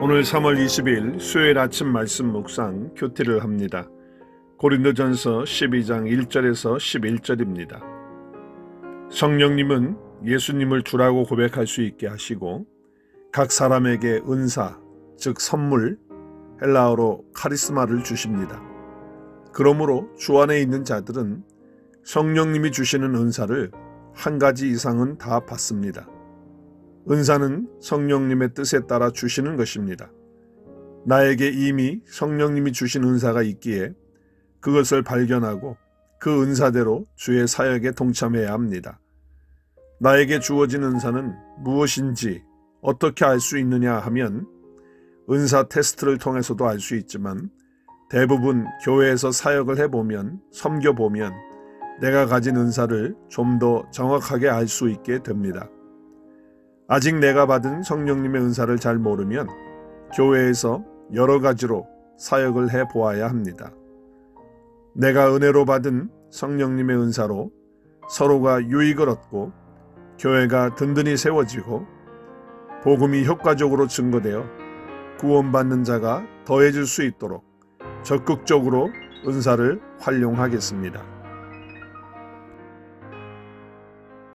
오늘 3월 20일 수요일 아침 말씀 묵상 교티를 합니다. 고린도전서 12장 1절에서 11절입니다. 성령님은 예수님을 주라고 고백할 수 있게 하시고 각 사람에게 은사, 즉 선물, 헬라어로 카리스마를 주십니다. 그러므로 주 안에 있는 자들은 성령님이 주시는 은사를 한 가지 이상은 다 받습니다. 은사는 성령님의 뜻에 따라 주시는 것입니다. 나에게 이미 성령님이 주신 은사가 있기에 그것을 발견하고 그 은사대로 주의 사역에 동참해야 합니다. 나에게 주어진 은사는 무엇인지 어떻게 알 수 있느냐 하면 은사 테스트를 통해서도 알 수 있지만 대부분 교회에서 사역을 해보면 섬겨보면 내가 가진 은사를 좀 더 정확하게 알 수 있게 됩니다. 아직 내가 받은 성령님의 은사를 잘 모르면 교회에서 여러 가지로 사역을 해 보아야 합니다. 내가 은혜로 받은 성령님의 은사로 서로가 유익을 얻고 교회가 든든히 세워지고 복음이 효과적으로 증거되어 구원받는 자가 더해질 수 있도록 적극적으로 은사를 활용하겠습니다.